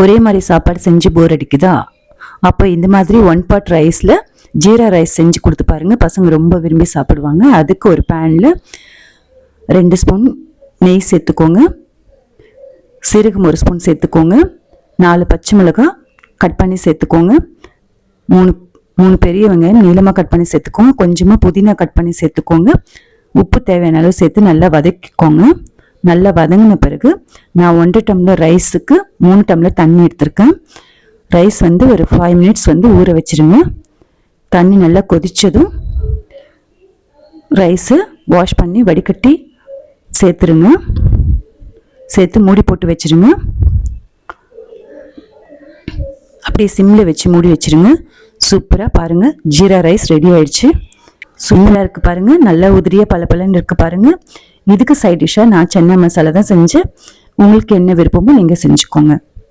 ஒரே மாதிரி சாப்பாடு செஞ்சு போர் அடிக்குதா? அப்போ இந்த மாதிரி ஒன் பாட் ரைஸில் ஜீரா ரைஸ் செஞ்சு கொடுத்து பாருங்கள் பசங்க ரொம்ப விரும்பி சாப்பிடுவாங்க. அதுக்கு ஒரு பேனில் ரெண்டு ஸ்பூன் நெய் சேர்த்துக்கோங்க. சீரகம் ஒரு ஸ்பூன் சேர்த்துக்கோங்க. நாலு பச்சை மிளகாய் கட் பண்ணி சேர்த்துக்கோங்க. மூணு மூணு பெரிய வெங்காயம் நீளமாக கட் பண்ணி சேர்த்துக்கோங்க. கொஞ்சமாக புதினா கட் பண்ணி சேர்த்துக்கோங்க. உப்பு தேவையான அளவு சேர்த்து நல்லா வதக்கிக்கோங்க. நல்லா வதங்கின பிறகு நான் ஒன்றரை டம்ளர் ரைஸுக்கு மூணு டம்ளர் தண்ணி எடுத்திருக்கேன். ரைஸ் வந்து ஒரு ஃபைவ் மினிட்ஸ் வந்து ஊற வச்சிருங்க. தண்ணி நல்லா கொதித்ததும் ரைஸு வாஷ் பண்ணி வடிகட்டி சேர்த்துருங்க. சேர்த்து மூடி போட்டு வச்சிருங்க. அப்படியே சிம்மில் வச்சு மூடி வச்சிருங்க. சூப்பராக பாருங்கள் ஜீரா ரைஸ் ரெடி ஆயிடுச்சு. சுண்டலாக இருக்குது பாருங்கள் நல்லா உதிரியாக பல பலன்னு இருக்குது பாருங்கள் இதுக்கு சைட் டிஷ்ஷாக நான் சென்னை மசாலா தான் செஞ்சு உங்களுக்கு என்ன விருப்பமோ நீங்கள் செஞ்சுக்கோங்க.